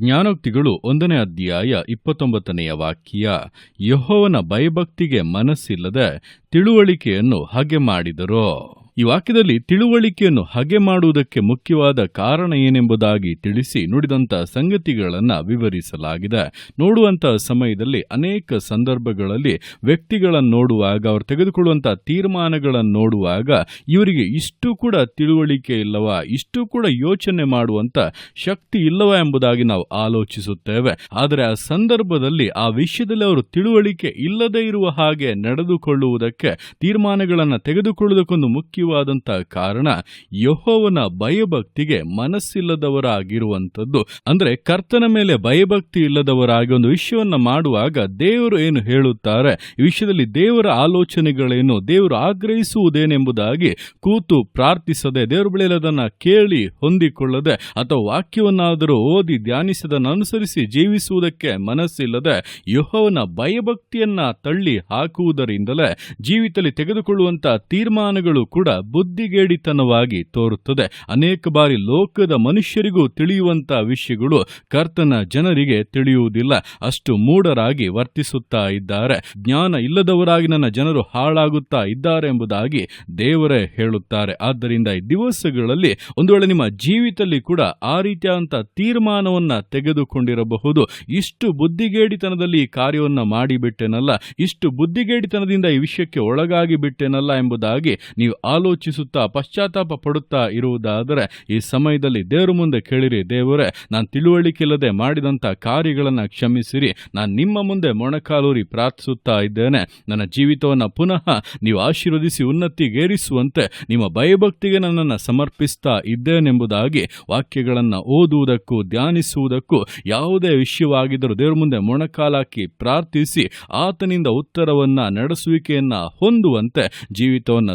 ಜ್ಞಾನೋಕ್ತಿಗಳು ಒಂದನೇ ಅಧ್ಯಾಯ ಇಪ್ಪತ್ತೊಂಬತ್ತನೆಯ ವಾಕ್ಯ ಯಹೋವನ ಭಯಭಕ್ತಿಗೆ ಮನಸ್ಸಿಲ್ಲದೆ ತಿಳುವಳಿಕೆಯನ್ನು ಹಾಗೆ ಮಾಡಿದರು. ಈ ವಾಕ್ಯದಲ್ಲಿ ತಿಳುವಳಿಕೆಯನ್ನು ಹಗೆ ಮಾಡುವುದಕ್ಕೆ ಮುಖ್ಯವಾದ ಕಾರಣ ಏನೆಂಬುದಾಗಿ ತಿಳಿಸಿ ನುಡಿದಂಥ ಸಂಗತಿಗಳನ್ನು ವಿವರಿಸಲಾಗಿದೆ. ನೋಡುವಂತಹ ಸಮಯದಲ್ಲಿ ಅನೇಕ ಸಂದರ್ಭಗಳಲ್ಲಿ ವ್ಯಕ್ತಿಗಳನ್ನು ನೋಡುವಾಗ, ಅವರು ತೆಗೆದುಕೊಳ್ಳುವಂತಹ ತೀರ್ಮಾನಗಳನ್ನು ನೋಡುವಾಗ ಇವರಿಗೆ ಇಷ್ಟು ಕೂಡ ತಿಳುವಳಿಕೆ ಇಲ್ಲವ, ಇಷ್ಟು ಕೂಡ ಯೋಚನೆ ಮಾಡುವಂತ ಶಕ್ತಿ ಇಲ್ಲವ ಎಂಬುದಾಗಿ ನಾವು ಆಲೋಚಿಸುತ್ತೇವೆ. ಆದರೆ ಆ ಸಂದರ್ಭದಲ್ಲಿ, ಆ ವಿಷಯದಲ್ಲಿ ಅವರು ತಿಳುವಳಿಕೆ ಇಲ್ಲದೆ ಇರುವ ಹಾಗೆ ನಡೆದುಕೊಳ್ಳುವುದಕ್ಕೆ ತೀರ್ಮಾನಗಳನ್ನು ತೆಗೆದುಕೊಳ್ಳುವುದಕ್ಕೊಂದು ಮುಖ್ಯವಾದಂತಹ ಕಾರಣ ಯಹೋವನ ಭಯಭಕ್ತಿಗೆ ಮನಸ್ಸಿಲ್ಲದವರಾಗಿರುವಂಥದ್ದು. ಅಂದ್ರೆ ಕರ್ತನ ಮೇಲೆ ಭಯಭಕ್ತಿ ಇಲ್ಲದವರಾಗಿ ಒಂದು ವಿಷಯವನ್ನ ಮಾಡುವಾಗ ದೇವರು ಏನು ಹೇಳುತ್ತಾರೆ? ಈ ವಿಷಯದಲ್ಲಿ ದೇವರ ಆಲೋಚನೆಗಳೇನು? ದೇವರು ಆಗ್ರಹಿಸುವುದೇನೆಂಬುದಾಗಿ ಕೂತು ಪ್ರಾರ್ಥಿಸದೆ, ದೇವರ ಬೆಳೆಯಲದನ್ನು ಕೇಳಿ ಹೊಂದಿಕೊಳ್ಳದೆ, ಅಥವಾ ವಾಕ್ಯವನ್ನಾದರೂ ಓದಿ ಧ್ಯಾನಿಸದನ್ನು ಅನುಸರಿಸಿ ಜೀವಿಸುವುದಕ್ಕೆ ಮನಸ್ಸಿಲ್ಲದೆ ಯಹೋವನ ಭಯಭಕ್ತಿಯನ್ನ ತಳ್ಳಿ ಹಾಕುವುದರಿಂದಲೇ ಜೀವಿತದಲ್ಲಿ ತೆಗೆದುಕೊಳ್ಳುವಂತಹ ತೀರ್ಮಾನಗಳು ಕೂಡ ಬುದ್ಧಿಗೇಡಿತನವಾಗಿ ತೋರುತ್ತದೆ. ಅನೇಕ ಬಾರಿ ಲೋಕದ ಮನುಷ್ಯರಿಗೂ ತಿಳಿಯುವಂತಹ ವಿಷಯಗಳು ಕರ್ತನ ಜನರಿಗೆ ತಿಳಿಯುವುದಿಲ್ಲ. ಅಷ್ಟು ಮೂಢರಾಗಿ ವರ್ತಿಸುತ್ತಾ ಇದ್ದಾರೆ. ಜ್ಞಾನ ಇಲ್ಲದವರಾಗಿ ನನ್ನ ಜನರು ಹಾಳಾಗುತ್ತಾ ಇದ್ದಾರೆ ಎಂಬುದಾಗಿ ದೇವರೇ ಹೇಳುತ್ತಾರೆ. ಆದ್ದರಿಂದ ಈ ದಿವಸಗಳಲ್ಲಿ ಒಂದು ವೇಳೆ ನಿಮ್ಮ ಜೀವಿತದಲ್ಲಿ ಕೂಡ ಆ ರೀತಿಯಾದಂತಹ ತೀರ್ಮಾನವನ್ನ ತೆಗೆದುಕೊಂಡಿರಬಹುದು. ಇಷ್ಟು ಬುದ್ಧಿಗೇಡಿತನದಲ್ಲಿ ಈ ಕಾರ್ಯವನ್ನ ಮಾಡಿಬಿಟ್ಟೆನಲ್ಲ, ಇಷ್ಟು ಬುದ್ಧಿಗೇಡಿತನದಿಂದ ಈ ವಿಷಯಕ್ಕೆ ಒಳಗಾಗಿ ಬಿಟ್ಟೆನಲ್ಲ ಎಂಬುದಾಗಿ ನೀವು ಆಲೋಚಿಸುತ್ತಾ, ಪಶ್ಚಾತ್ತಾಪ ಪಡುತ್ತಾ ಇರುವುದಾದರೆ, ಈ ಸಮಯದಲ್ಲಿ ದೇವರ ಮುಂದೆ ಕೇಳಿರಿ, ದೇವರೇ, ನಾನು ತಿಳುವಳಿಕೆ ಇಲ್ಲದೆ ಮಾಡಿದಂಥ ಕಾರ್ಯಗಳನ್ನು ಕ್ಷಮಿಸಿರಿ. ನಾನು ನಿಮ್ಮ ಮುಂದೆ ಮೊಣಕಾಲೂರಿ ಪ್ರಾರ್ಥಿಸುತ್ತಾ ಇದ್ದೇನೆ. ನನ್ನ ಜೀವಿತವನ್ನು ಪುನಃ ನೀವು ಆಶೀರ್ವದಿಸಿ ಉನ್ನತಿಗೇರಿಸುವಂತೆ ನಿಮ್ಮ ಭಯಭಕ್ತಿಗೆ ನನ್ನನ್ನು ಸಮರ್ಪಿಸ್ತಾ ಇದ್ದೇನೆಂಬುದಾಗಿ ವಾಕ್ಯಗಳನ್ನು ಓದುವುದಕ್ಕೂ ಧ್ಯಾನಿಸುವುದಕ್ಕೂ ಯಾವುದೇ ವಿಷಯವಾಗಿದ್ದರೂ ದೇವರ ಮುಂದೆ ಮೊಣಕಾಲಾಕಿ ಪ್ರಾರ್ಥಿಸಿ, ಆತನಿಂದ ಉತ್ತರವನ್ನು ನಡೆಸುವಿಕೆಯನ್ನ ಹೊಂದುವಂತೆ ಜೀವಿತವನ್ನು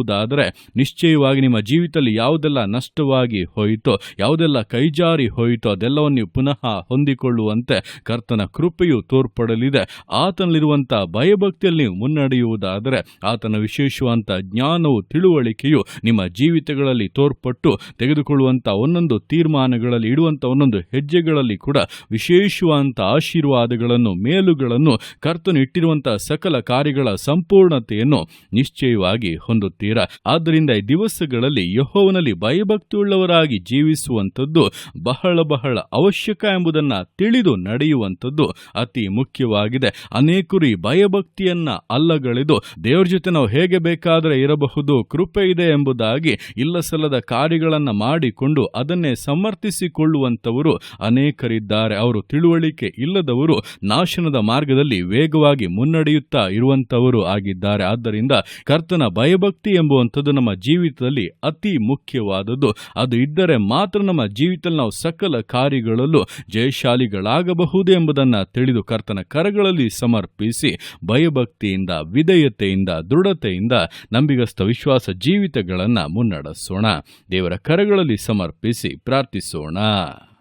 ಸಮರ್ಪಿಸುವುದಾದರೆ ನಿಶ್ಚಯವಾಗಿ ನಿಮ್ಮ ಜೀವಿತದಲ್ಲಿ ಯಾವುದೆಲ್ಲ ನಷ್ಟವಾಗಿ ಹೋಯಿತೋ, ಯಾವುದೆಲ್ಲ ಕೈಜಾರಿ ಹೋಯಿತೋ ಅದೆಲ್ಲವನ್ನು ಪುನಃ ಹೊಂದಿಕೊಳ್ಳುವಂತೆ ಕರ್ತನ ಕೃಪೆಯು ತೋರ್ಪಡಲಿದೆ. ಆತನಲ್ಲಿರುವಂಥ ಭಯಭಕ್ತಿಯಲ್ಲಿ ನೀವು ಮುನ್ನಡೆಯುವುದಾದರೆ ಆತನ ವಿಶೇಷವಂತ ಜ್ಞಾನವು, ತಿಳುವಳಿಕೆಯು ನಿಮ್ಮ ಜೀವಿತಗಳಲ್ಲಿ ತೋರ್ಪಟ್ಟು ತೆಗೆದುಕೊಳ್ಳುವಂಥ ಒಂದೊಂದು ತೀರ್ಮಾನಗಳಲ್ಲಿ ಇಡುವಂಥ ಒಂದೊಂದು ಹೆಜ್ಜೆಗಳಲ್ಲಿ ಕೂಡ ವಿಶೇಷವಾದಂಥ ಆಶೀರ್ವಾದಗಳನ್ನು, ಮೇಲುಗಳನ್ನು ಕರ್ತನು ಇಟ್ಟಿರುವಂತಹ ಸಕಲ ಕಾರ್ಯಗಳ ಸಂಪೂರ್ಣತೆಯನ್ನು ನಿಶ್ಚಯವಾಗಿ ಹೊಂದುತ್ತೀರಾ ಆದ್ದರಿಂದ ಈ ದಿವಸಗಳಲ್ಲಿ ಯಹೋವನಲ್ಲಿ ಭಯಭಕ್ತಿಯುಳ್ಳವರಾಗಿ ಜೀವಿಸುವಂಥದ್ದು ಬಹಳ ಬಹಳ ಅವಶ್ಯಕ ಎಂಬುದನ್ನ ತಿಳಿದು ನಡೆಯುವಂಥದ್ದು ಅತಿ ಮುಖ್ಯವಾಗಿದೆ. ಅನೇಕರು ಈ ಭಯಭಕ್ತಿಯನ್ನ ಅಲ್ಲಗಳೆದು ದೇವರ ಜೊತೆ ನಾವು ಹೇಗೆ ಬೇಕಾದರೆ ಇರಬಹುದು, ಕೃಪೆ ಇದೆ ಎಂಬುದಾಗಿ ಇಲ್ಲ ಸಲ್ಲದ ಕಾರ್ಯಗಳನ್ನು ಮಾಡಿಕೊಂಡು ಅದನ್ನೇ ಸಮರ್ಥಿಸಿಕೊಳ್ಳುವಂಥವರು ಅನೇಕರಿದ್ದಾರೆ. ಅವರು ತಿಳುವಳಿಕೆ ಇಲ್ಲದವರು ನಾಶನದ ಮಾರ್ಗದಲ್ಲಿ ವೇಗವಾಗಿ ಮುನ್ನಡೆಯುತ್ತಾ ಇರುವಂತವರು ಆಗಿದ್ದಾರೆ. ಆದ್ದರಿಂದ ಕರ್ತನ ಭಯಭಕ್ತಿ ಎಂಬುವಂಥದ್ದು ನಮ್ಮ ಜೀವಿತದಲ್ಲಿ ಅತಿ ಮುಖ್ಯವಾದದ್ದು. ಅದು ಇದ್ದರೆ ಮಾತ್ರ ನಮ್ಮ ಜೀವಿತದಲ್ಲಿ ನಾವು ಸಕಲ ಕಾರ್ಯಗಳಲ್ಲೂ ಜಯಶಾಲಿಗಳಾಗಬಹುದು ಎಂಬುದನ್ನು ತಿಳಿದು ಕರ್ತನ ಕರಗಳಲ್ಲಿ ಸಮರ್ಪಿಸಿ ಭಯಭಕ್ತಿಯಿಂದ, ವಿಧೇಯತೆಯಿಂದ, ದೃಢತೆಯಿಂದ ನಂಬಿಗಸ್ತ ವಿಶ್ವಾಸ ಜೀವಿತಗಳನ್ನು ಮುನ್ನಡೆಸೋಣ. ದೇವರ ಕರಗಳಲ್ಲಿ ಸಮರ್ಪಿಸಿ ಪ್ರಾರ್ಥಿಸೋಣ.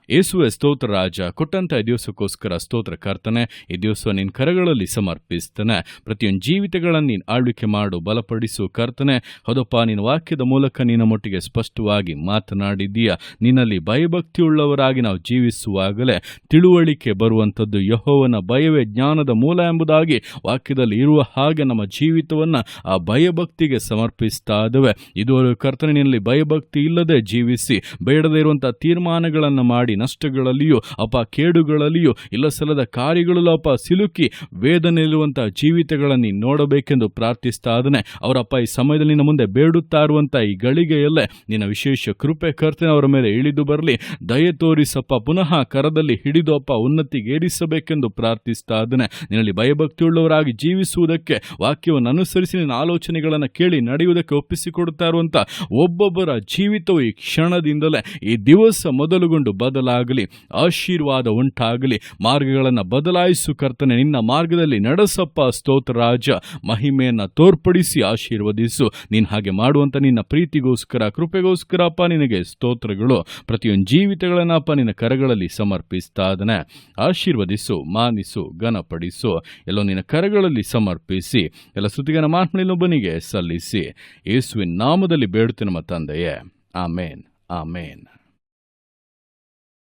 ಯೇಸುವೆ ಸ್ತೋತ್ರ ರಾಜ, ಕೊಟ್ಟಂತ ಈ ದಿವಸಕ್ಕೋಸ್ಕರ ಸ್ತೋತ್ರ ಕರ್ತನೆ, ಈ ದಿವಸ ನಿನ್ನ ಕರಗಳಲ್ಲಿ ಸಮರ್ಪಿಸ್ತಾನೆ. ಪ್ರತಿಯೊಂದು ಜೀವಿತಗಳನ್ನು ನೀನು ಆಳ್ವಿಕೆ ಮಾಡು, ಬಲಪಡಿಸು ಕರ್ತನೆ. ಹೌದಪ್ಪ, ನಿನ್ನ ವಾಕ್ಯದ ಮೂಲಕ ನಿನ್ನ ಮೊಟ್ಟಿಗೆ ಸ್ಪಷ್ಟವಾಗಿ ಮಾತನಾಡಿದ್ದೀಯ? ನಿನ್ನಲ್ಲಿ ಭಯಭಕ್ತಿಯುಳ್ಳವರಾಗಿ ನಾವು ಜೀವಿಸುವಾಗಲೇ ತಿಳುವಳಿಕೆ ಬರುವಂಥದ್ದು ಯಹೋವನ ಭಯವೇ ಜ್ಞಾನದ ಮೂಲ ಎಂಬುದಾಗಿ ವಾಕ್ಯದಲ್ಲಿ ಇರುವ ಹಾಗೆ ನಮ್ಮ ಜೀವಿತವನ್ನು ಆ ಭಯಭಕ್ತಿಗೆ ಸಮರ್ಪಿಸ್ತಾ ಇದ್ದೇವೆ ಇದುವರೆಗೂ ಕರ್ತನಿನಲ್ಲಿ ಭಯಭಕ್ತಿ ಇಲ್ಲದೆ ಜೀವಿಸಿ, ಬೇಡದೇ ಇರುವಂಥ ತೀರ್ಮಾನಗಳನ್ನು ಮಾಡಿ ನಷ್ಟಗಳಲ್ಲಿಯೂ, ಅಪ ಕೇಡುಗಳಲ್ಲಿಯೋ ಇಲ್ಲ ಸಲ್ಲದ ಕಾರ್ಯಗಳಲ್ಲೂ ಅಪ್ಪ ಸಿಲುಕಿ ವೇದನೆಯಲ್ಲಿರುವಂತಹ ಜೀವಿತಗಳನ್ನು ನೀನು ನೋಡಬೇಕೆಂದು ಪ್ರಾರ್ಥಿಸ್ತಾ ಅದನ್ನೇ ಅವರಪ್ಪ ಈ ಸಮಯದಲ್ಲಿ ನಿನ್ನ ಮುಂದೆ ಬೇಡುತ್ತಾ ಇರುವಂಥ ಈ ಗಳಿಗೆಯಲ್ಲೇ ನಿನ್ನ ವಿಶೇಷ ಕೃಪೆ ಕರ್ತನೆ ಅವರ ಮೇಲೆ ಇಳಿದು ಬರಲಿ. ದಯ ತೋರಿಸಪ್ಪ, ಪುನಃ ಕರದಲ್ಲಿ ಹಿಡಿದು ಅಪ್ಪ ಉನ್ನತಿಗೇರಿಸಬೇಕೆಂದು ಪ್ರಾರ್ಥಿಸ್ತಾ ಅದನ್ನೇ ನಿನ್ನಲ್ಲಿ ಭಯಭಕ್ತಿಯುಳ್ಳವರಾಗಿ ಜೀವಿಸುವುದಕ್ಕೆ, ವಾಕ್ಯವನ್ನು ಅನುಸರಿಸಿ ನಿನ್ನ ಆಲೋಚನೆಗಳನ್ನು ಕೇಳಿ ನಡೆಯುವುದಕ್ಕೆ ಒಪ್ಪಿಸಿಕೊಡುತ್ತಾ ಇರುವಂಥ ಒಬ್ಬೊಬ್ಬರ ಜೀವಿತವು ಈ ಕ್ಷಣದಿಂದಲೇ, ಈ ದಿವಸ ಮೊದಲುಗೊಂಡು ಬದಲಾಗಲಿ, ಆಶೀರ್ವಾದ ಉಂಟಾಗಲಿ, ಮಾರ್ಗಗಳನ್ನು ಬದಲಾಯಿಸು ಕರ್ತನೆ, ನಿನ್ನ ಮಾರ್ಗದಲ್ಲಿ ನಡೆಸಪ್ಪ ಸ್ತೋತ್ರ ರಾಜ. ಮಹಿಮೆಯನ್ನು ತೋರ್ಪಡಿಸಿ, ಆಶೀರ್ವದಿಸು. ನೀನು ಹಾಗೆ ಮಾಡುವಂಥ ನಿನ್ನ ಪ್ರೀತಿಗೋಸ್ಕರ, ಕೃಪೆಗೋಸ್ಕರಪ್ಪ ನಿನಗೆ ಸ್ತೋತ್ರಗಳು. ಪ್ರತಿಯೊಂದು ಜೀವಿತಗಳನ್ನಪ್ಪ ನಿನ್ನ ಕರಗಳಲ್ಲಿ ಸಮರ್ಪಿಸ್ತಾ ಆಶೀರ್ವದಿಸು, ಮಾನಿಸು, ಘನಪಡಿಸು. ಎಲ್ಲೋ ನಿನ್ನ ಕರಗಳಲ್ಲಿ ಸಮರ್ಪಿಸಿ, ಎಲ್ಲ ಸ್ತುತಿಗನ ಮಾತ್ಮಳಿನೊಬ್ಬನಿಗೆ ಸಲ್ಲಿಸಿ. ಯೇಸುವಿನ ನಾಮದಲ್ಲಿ ಬೇಡುತ್ತೆ ನಮ್ಮ ತಂದೆಯೇ. ಆಮೇನ್ ಆಮೇನ್.